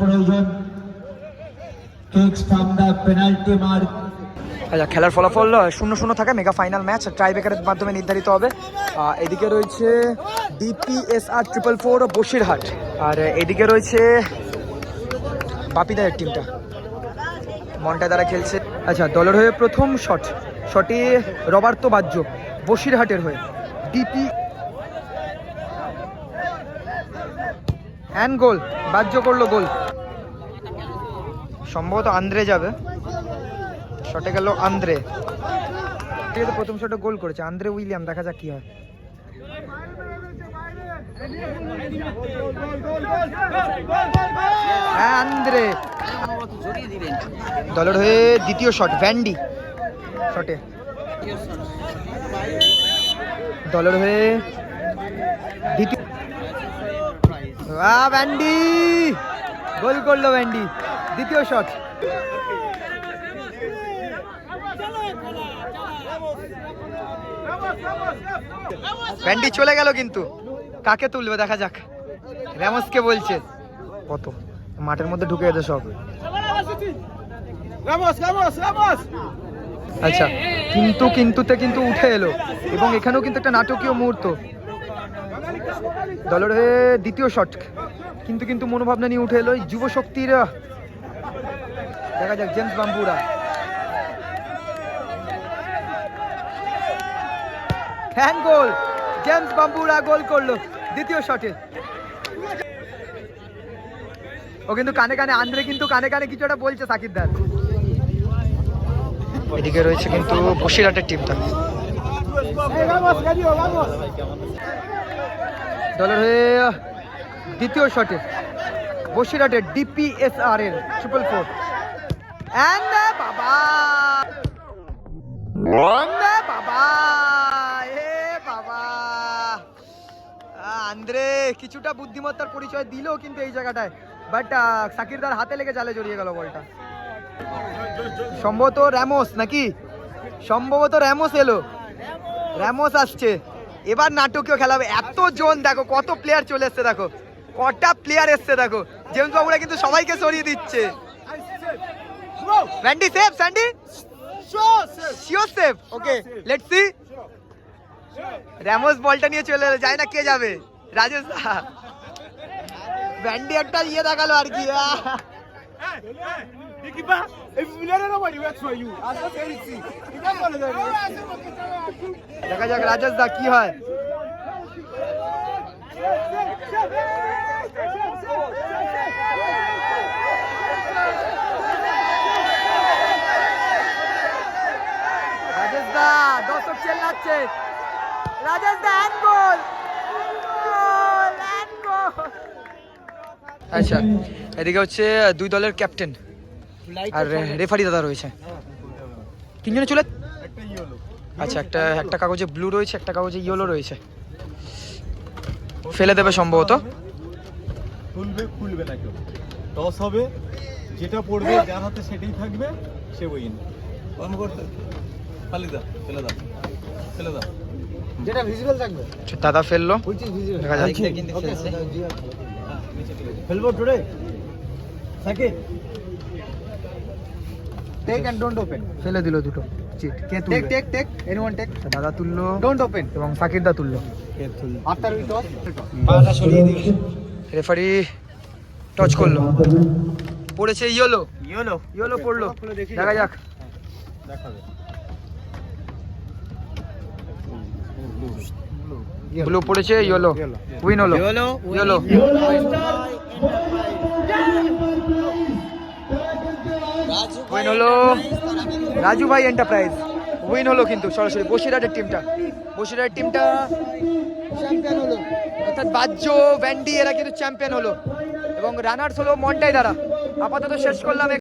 প্রয়োজন। আচ্ছা খেলার ফলাফল শূন্য শূন্য থাকে মেগা ফাইনাল ম্যাচ ট্রাইবেকারের মাধ্যমে নির্ধারিত হবে। এদিকে রয়েছে ডিপিএসআর ট্রিপল ফোর বসিরহাট। আর এদিকে রয়েছে বাপিদারের টিমটা মনটা দ্বারা খেলছে। আচ্ছা দলের হয়ে প্রথম শট শটে রবার্তো বাজ্য, বসিরহাটের হয়ে। ডিপি হ্যান্ড গোল বাহ্য করল গোল সম্ভবত আন্দ্রে যাবে। শটে গেল আন্দ্রে। ঠিক প্রথম শটে গোল করেছে। আন্দ্রে উইলিয়াম, দেখা যাক কি হয়। হ্যাঁ দলের হয়ে দ্বিতীয় শট ভ্যান্ডি শটে দলের হয়ে দ্বিতীয় ভ্যান্ডি গোল করল ভ্যান্ডি দ্বিতীয় শট ভ্যান্ডি চলে গেল কিন্তু। কাকে তুলবে? দেখা যাক। র্যামসকে বলছে। কত মাঠের মধ্যে ঢুকে যেত সব। আচ্ছা। কিন্তু কিন্তুতে কিন্তু উঠে এলো। এবং এখানেও কিন্তু একটা নাটকীয় মুহূর্ত। দলের দ্বিতীয় শট। কিন্তু কিন্তু মনোভাবনা নিয়ে উঠে এলো যুব শক্তির। দেখা যাক, James Bambura. Hand goal. James Bambura goal করল দ্বিতীয় শটে। ও কিন্তু কানে কানে, আন্দ্রে কিন্তু কানে কানে কিছু একটা বলছে সাকিবদার এদিকে রয়েছে কিন্তু বসিরহাটের টিমটা দলের হয়ে দ্বিতীয় শটে বসিরহাটের ডিপিএসআর এর ট্রিপল ফোর বাবা বাবা এ বাবা আন্দ্রে, কিছুটা বুদ্ধিমত্তার পরিচয় দিল কিন্তু এই জায়গাটায়। বাট সাকিরদার হাতে লেগে জালে জড়িয়ে গেল বলটা। সম্ভবত র্যামোস নাকি? সম্ভবত র্যামোস এলো। র্যামোস আসছে। এবার নাটকীয় খেলা হবে। এত জন, দেখো, কত প্লেয়ার চলে এসছে, দেখো। কটা প্লেয়ার এসছে, দেখো। জেমস বাবুরা কিন্তু সবাইকে সরিয়ে দিচ্ছে। ভ্যান্ডি safe Sandy sure safe okay let's see Ramos বলটা নিয়ে চলে এলো যায় না কে যাবে। রাজেশ ভ্যান্ডি একটা ইয়ে দেখাল আর কি দেখা যাক রাজেশ দা কি হয়। রাজেশ দা দর্শক চেল্লাচ্ছে। রাজেশ দা হ্যান্ড গোল আচ্ছা এদিকে হচ্ছে দুই দলের ক্যাপ্টেন আর রেফারি দাদা রয়েছে। তিনজনে চলে? আচ্ছা একটা একটা কাগজে ব্লু রয়েছে একটা কাগজে ইয়েলো রয়েছে। ফেলে দেবে সম্ভবত। খুলবে খুলবে না কেউ। টস হবে যেটা পড়বে যার হাতে সেটাই থাকবে সে উইন বন্ধ করতে খালি দাও ফেলে দাও ফেলে দাও যেটা ভিজিবল থাকবে। আচ্ছা, দাদা ফেলল। দেখা যাচ্ছে ফেলব today Sakib? Take and don't open ফেলে দিল দুটো। চিট কে টেক তুলবে টেক টেক এনিওয়ান টেক দাদা তুললো। ডোন্ট ওপেন এবং সাকির দা তুললো? After we toss referee touch করল। পড়েছে ইয়েলো ইয়েলো ইয়েলো পড়ল। দেখা যাক। দেখাবে ব্লু পড়েছে ইয়েলো উইন হলো। Yellow, ইয়েলো উইন হলো রাজু ভাই এন্টারপ্রাইজ উইন হলো কিন্তু সরাসরি বসিরহাটের টিমটা বসিরহাটের টিমটা চ্যাম্পিয়ন হলো। অর্থাৎ বাজ্য ভ্যান্ডি এরা কিন্তু চ্যাম্পিয়ন হলো। এবং রানার্স হলো মন্টাই দ্বারা। আপাতত শেষ করলাম